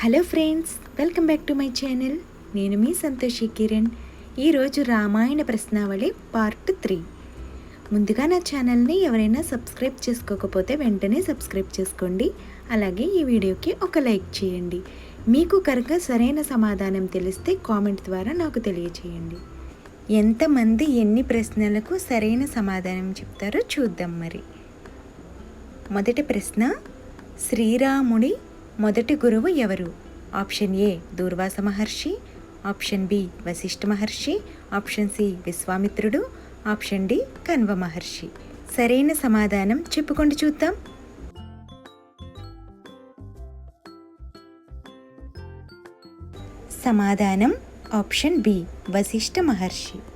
Hello friends welcome back to my channel నేను మీ సంతోషి కిరణ్. ఈరోజు రామాయణ ప్రశ్నావళి పార్ట్ త్రీ ముందుగా నా ఛానల్ని ఎవరైనా సబ్స్క్రైబ్ చేసుకోకపోతే వెంటనే సబ్స్క్రైబ్ చేసుకోండి. అలాగే ఈ వీడియోకి ఒక లైక్ చేయండి. మీకు కనుక సరైన సమాధానం తెలిస్తే కామెంట్ ద్వారా నాకు తెలియచేయండి. ఎంతమంది ఎన్ని ప్రశ్నలకు సరైన సమాధానం చెప్తారో చూద్దాం మరి. మొదటి ప్రశ్న శ్రీరాముడి మొదటి గురువు ఎవరు? Option A Durvasa Maharshi. Option B Vashishtha Maharshi. Option C విశ్వామిత్రుడు. Option D Kanva Maharshi. సరైన సమాధానం చెప్పుకోండి చూద్దాం. సమాధానం ఆప్షన్ బి వశిష్ఠ మహర్షి.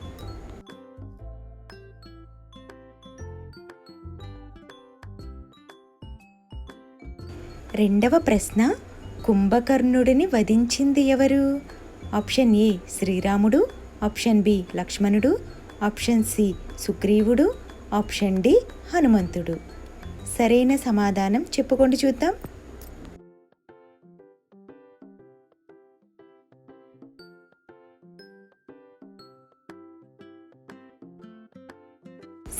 రెండవ ప్రశ్న కుంభకర్ణుడిని వధించింది ఎవరు? ఆప్షన్ ఏ శ్రీరాముడు. ఆప్షన్ బి లక్ష్మణుడు. ఆప్షన్ సి సుగ్రీవుడు. ఆప్షన్ డి హనుమంతుడు. సరైన సమాధానం చెప్పుకోండి చూద్దాం.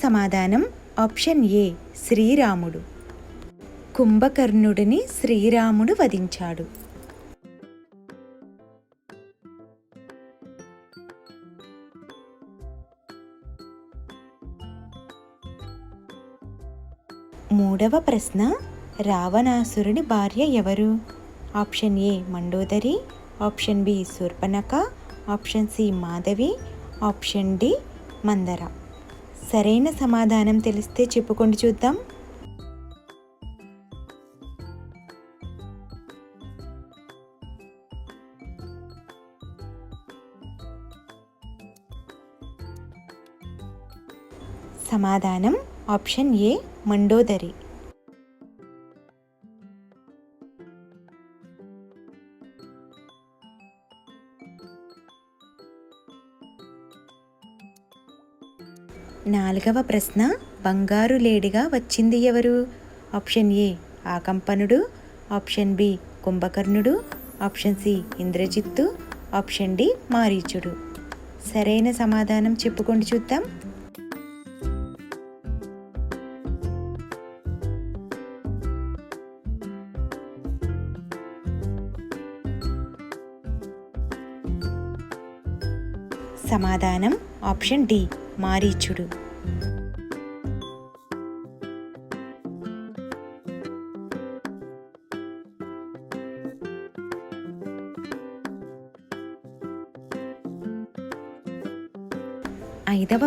సమాధానం ఆప్షన్ ఏ శ్రీరాముడు. కుంభకర్ణుడిని శ్రీరాముడు వధించాడు. మూడవ ప్రశ్న రావణాసురుని భార్య ఎవరు? Option A Mandodari option B Shurpanakha option C Madhavi option D Mandara. సరైన సమాధానం తెలిస్తే చెప్పుకోండి చూద్దాం. సమాధానం ఆప్షన్ ఏ మండోదరి. నాలుగవ ప్రశ్న బంగారు లేడిగా వచ్చింది ఎవరు? ఆప్షన్ ఏ ఆకంపనుడు. ఆప్షన్ బి కుంభకర్ణుడు. Option C Indrajit. Option D మారీచుడు. సరైన సమాధానం చెప్పుకోండి చూద్దాం. సమాధానం ఆప్షన్ డి మారీచుడు. ఐదవ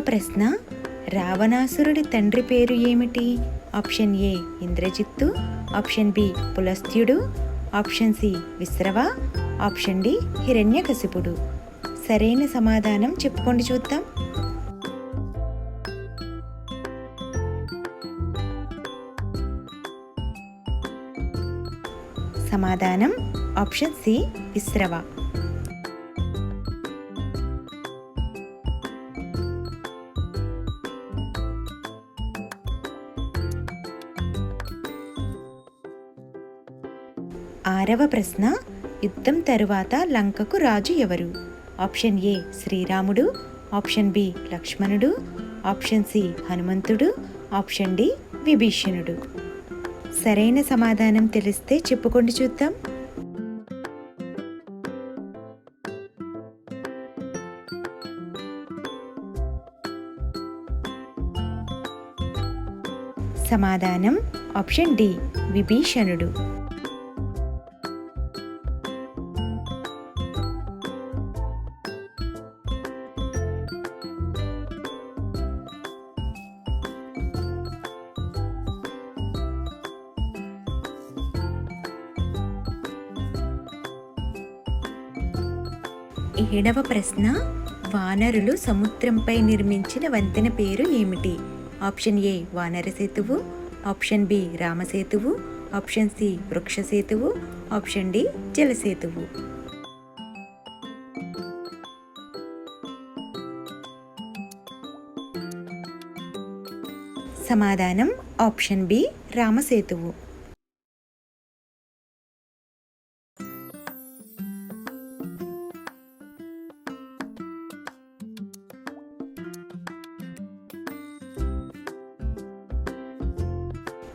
ప్రశ్న రావణాసురుడి తండ్రి పేరు ఏమిటి? Option A Indrajit. Option B పులస్త్యుడు. Option C Vishrava. Option D హిరణ్యకశిపుడు. సరైన సమాధానం చెప్పుకోండి చూద్దాం. సమాధానం ఆప్షన్ సి విశ్రవ. ఆరవ ప్రశ్న యుద్ధం తరువాత లంకకు రాజు ఎవరు? ఆప్షన్ ఏ శ్రీరాముడు ఆప్షన్ బి లక్ష్మణుడు ఆప్షన్ సి హనుమంతుడు ఆప్షన్ డి విభీషణుడు. సరైన సమాధానం తెలిస్తే చెప్పుకోండి చూద్దాం. సమాధానం ఆప్షన్ డి విభీషణుడు. ఏడవ ప్రశ్న వానరులు సముద్రంపై నిర్మించిన వంతెన పేరు ఏమిటి? ఆప్షన్ ఏ వానర సేతువు. ఆప్షన్ బి రామసేతువు ఆప్షన్ సి వృక్ష సేతువు. ఆప్షన్ డి జలసేతువు సమాధానం ఆప్షన్ బి రామసేతువు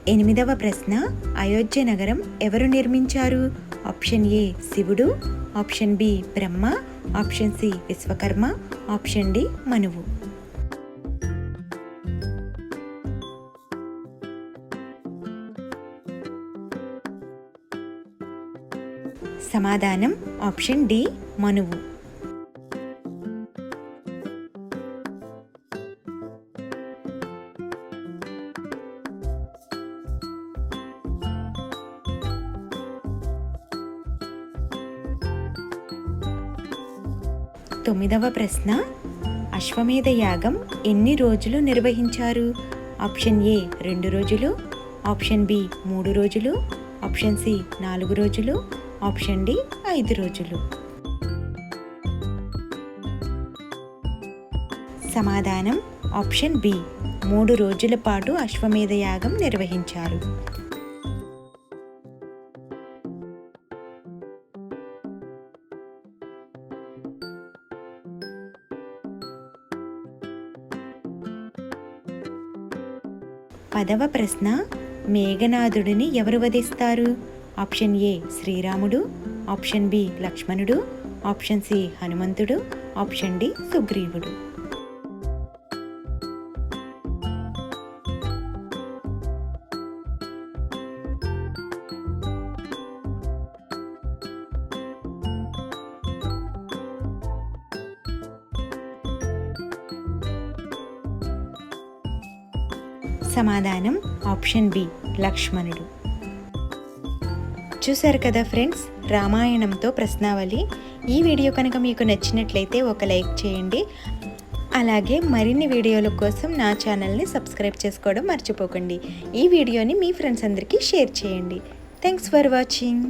ఎనిమిదవ ప్రశ్న. అయోధ్య నగరం ఎవరు నిర్మించారు? ఆప్షన్ ఏ శివుడు option B Brahma option C Vishwakarma option D మనువు. సమాధానం ఆప్షన్ డి మనువు. తొమ్మిదవ ప్రశ్న. అశ్వమేధ యాగం ఎన్ని రోజులు నిర్వహించారు? ఆప్షన్ ఏ రెండు రోజులు ఆప్షన్ బి మూడు రోజులు ఆప్షన్ సి నాలుగు రోజులు ఆప్షన్ డి ఐదు రోజులు. సమాధానం ఆప్షన్ బి. మూడు రోజుల పాటు అశ్వమేధ యాగం నిర్వహించారు. పదవ ప్రశ్న మేఘనాథుడిని ఎవరు వధిస్తారు? ఆప్షన్ ఏ శ్రీరాముడు. ఆప్షన్ బి లక్ష్మణుడు. ఆప్షన్ సి హనుమంతుడు. ఆప్షన్ డి సుగ్రీవుడు. సమాధానం ఆప్షన్ బి లక్ష్మణుడు. చూశారు కదా ఫ్రెండ్స్ రామాయణంతో ప్రశ్నావళి. ఈ వీడియో కనుక మీకు నచ్చినట్లయితే ఒక లైక్ చేయండి. అలాగే మరిన్ని వీడియోల కోసం నా ఛానల్ని సబ్స్క్రైబ్ చేసుకోవడం మర్చిపోకండి. ఈ వీడియోని మీ ఫ్రెండ్స్ అందరికీ షేర్ చేయండి. Thanks for watching.